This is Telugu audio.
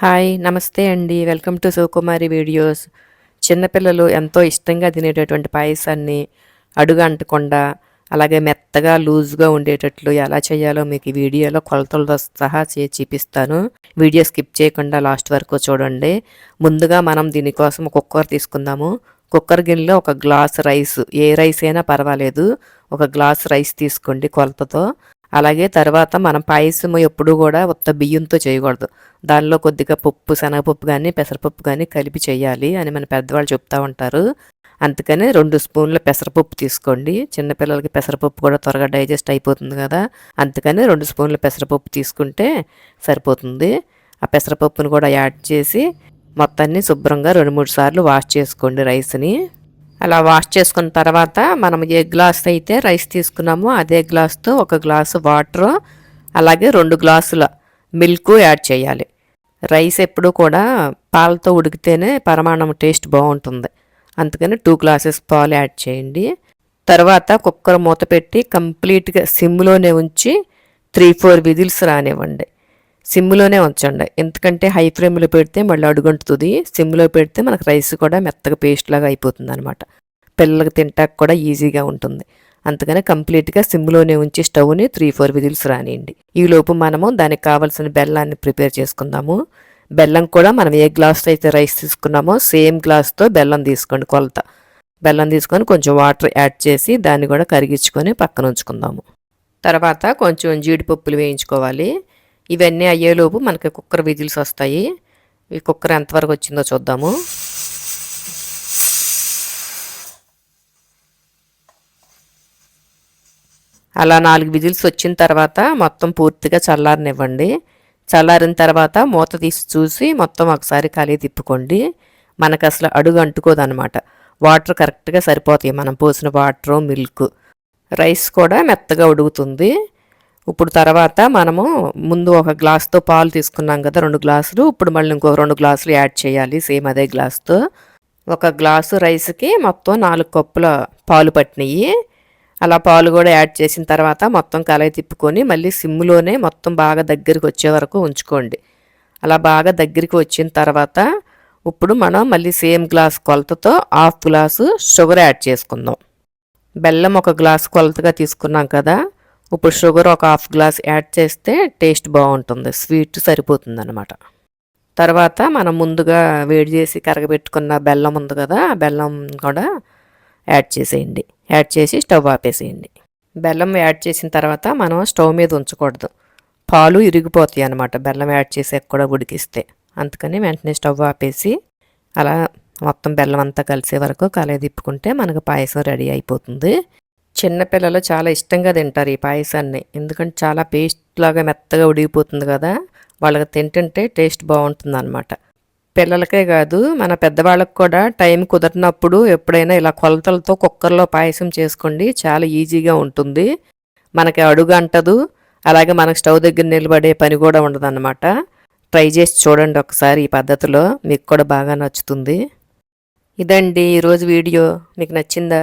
హాయ్ నమస్తే అండి. Welcome to Sivakumari videos. చిన్నపిల్లలు ఎంతో ఇష్టంగా తినేటటువంటి పాయసాన్ని అడుగు అంటకుండా అలాగే మెత్తగా లూజ్గా ఉండేటట్లు ఎలా చేయాలో మీకు ఈ వీడియోలో కొలతలతో సహా చే చూపిస్తాను. వీడియో స్కిప్ చేయకుండా లాస్ట్ వరకు చూడండి. ముందుగా మనం దీనికోసం కుక్కర్ తీసుకుందాము. కుక్కర్ గిన్నెలో ఒక గ్లాస్ రైస్ ఏ రైస్ అయినా పర్వాలేదు. ఒక గ్లాస్ రైస్ తీసుకోండి కొలతతో. అలాగే తర్వాత మనం పాయసం ఎప్పుడు కూడా ఉత్త బియ్యంతో చేయకూడదు. దానిలో కొద్దిగా పప్పు శనగపప్పు కానీ పెసరపప్పు కానీ కలిపి చేయాలి అని మన పెద్దవాళ్ళు చెప్తూ ఉంటారు. అందుకని రెండు స్పూన్ల పెసరపప్పు తీసుకోండి. చిన్నపిల్లలకి పెసరపప్పు కూడా త్వరగా డైజెస్ట్ అయిపోతుంది కదా. అందుకని రెండు స్పూన్ల పెసరపప్పు తీసుకుంటే సరిపోతుంది. ఆ పెసరపప్పును కూడా యాడ్ చేసి మొత్తాన్ని శుభ్రంగా రెండు మూడు సార్లు వాష్ చేసుకోండి రైస్ని. అలా వాష్ చేసుకున్న తర్వాత మనం ఏ గ్లాస్ అయితే రైస్ తీసుకున్నామో అదే గ్లాస్తో ఒక గ్లాసు వాటర్ అలాగే రెండు గ్లాసుల మిల్క్ యాడ్ చేయాలి. రైస్ ఎప్పుడూ కూడా పాలతో ఉడికితేనే పరమాణం టేస్ట్ బాగుంటుంది. అందుకని టూ గ్లాసెస్ పాలు యాడ్ చేయండి. తర్వాత కుక్కర్ మూత పెట్టి కంప్లీట్గా సిమ్లోనే ఉంచి త్రీ ఫోర్ విజిల్స్ రానివ్వండి. సిమ్లోనే ఉంచండి. ఎందుకంటే హై ఫ్లేమ్లో పెడితే మళ్ళీ అడుగంటుతుంది సిమ్లో పెడితే మనకు రైస్ కూడా మెత్తగా పేస్ట్ లాగా అయిపోతుంది అనమాట పిల్లలకు తింటాక కూడా ఈజీగా ఉంటుంది. అందుకని కంప్లీట్గా సిమ్లోనే ఉంచి స్టవ్ని త్రీ ఫోర్ విజిల్స్ రానియండి. ఈలోపు మనము దానికి కావాల్సిన బెల్లాన్ని ప్రిపేర్ చేసుకుందాము. బెల్లం కూడా మనం ఏ గ్లాస్తో అయితే రైస్ తీసుకున్నామో సేమ్ గ్లాస్తో బెల్లం తీసుకోండి కొలత. బెల్లం తీసుకొని కొంచెం వాటర్ యాడ్ చేసి దాన్ని కూడా కరిగించుకొని పక్కన ఉంచుకుందాము. తర్వాత కొంచెం జీడిపప్పులు వేయించుకోవాలి. ఇవన్నీ అయ్యేలోపు మనకి కుక్కర్ విజిల్స్ వస్తాయి. ఈ కుక్కర్ ఎంతవరకు వచ్చిందో చూద్దాము. అలా నాలుగు విజిల్స్ వచ్చిన తర్వాత మొత్తం పూర్తిగా చల్లారనివ్వండి. చల్లారిన తర్వాత మూత తీసి చూసి మొత్తం ఒకసారి ఖాళీ తిప్పుకోండి. మనకు అసలు అడుగు అంటుకోదనమాట. వాటర్ కరెక్ట్గా సరిపోతాయి. మనం పోసిన వాటరు మిల్క్. రైస్ కూడా మెత్తగా ఉడుగుతుంది ఇప్పుడు తర్వాత మనము ముందు ఒక గ్లాస్తో పాలు తీసుకున్నాం కదా రెండు గ్లాసులు. ఇప్పుడు మళ్ళీ ఇంకో రెండు గ్లాసులు యాడ్ చేయాలి సేమ్ అదే గ్లాస్తో. ఒక గ్లాసు రైస్కి మొత్తం నాలుగు కప్పుల పాలు పట్టినాయి అలా పాలు కూడా యాడ్ చేసిన తర్వాత మొత్తం కలయి తిప్పుకొని మళ్ళీ సిమ్లోనే మొత్తం బాగా దగ్గరికి వచ్చే వరకు ఉంచుకోండి. అలా బాగా దగ్గరికి వచ్చిన తర్వాత ఇప్పుడు మనం మళ్ళీ సేమ్ గ్లాస్ కొలతతో హాఫ్ గ్లాసు షుగర్ యాడ్ చేసుకుందాం. బెల్లం ఒక గ్లాసు కొలతగా తీసుకున్నాం కదా ఇప్పుడు షుగర్ ఒక హాఫ్ గ్లాస్ యాడ్ చేస్తే టేస్ట్ బాగుంటుంది. స్వీట్ సరిపోతుంది అనమాట తర్వాత మనం ముందుగా వేడి చేసి కరగబెట్టుకున్న బెల్లం ఉంది కదా ఆ బెల్లం కూడా యాడ్ చేసేయండి. యాడ్ చేసి స్టవ్ ఆపేసేయండి. బెల్లం యాడ్ చేసిన తర్వాత మనం స్టవ్ మీద ఉంచకూడదు. పాలు ఇరిగిపోతాయి అనమాట బెల్లం యాడ్ చేసాక కూడా ఉడికిస్తే. అందుకని వెంటనే స్టవ్ ఆపేసి అలా మొత్తం బెల్లం అంతా కలిసే వరకు కలయి తిప్పుకుంటే మనకు పాయసం రెడీ అయిపోతుంది. చిన్నపిల్లలు చాలా ఇష్టంగా తింటారు ఈ పాయసాన్ని. ఎందుకంటే చాలా పేస్ట్ లాగా మెత్తగా ఉడిగిపోతుంది కదా వాళ్ళకి తింటుంటే టేస్ట్ బాగుంటుంది అనమాట పిల్లలకే కాదు మన పెద్దవాళ్ళకి కూడా టైం కుదరినప్పుడు ఎప్పుడైనా ఇలా కొలతలతో కుక్కర్లో పాయసం చేసుకోండి చాలా ఈజీగా ఉంటుంది. మనకి అడుగు అంటదు అలాగే మనకు స్టవ్ దగ్గర నిలబడే పని కూడా ఉండదన్నమాట. ట్రై చేసి చూడండి ఒకసారి ఈ పద్ధతిలో మీకు కూడా బాగా నచ్చుతుంది. ఇదండి ఈరోజు వీడియో. మీకు నచ్చిందా?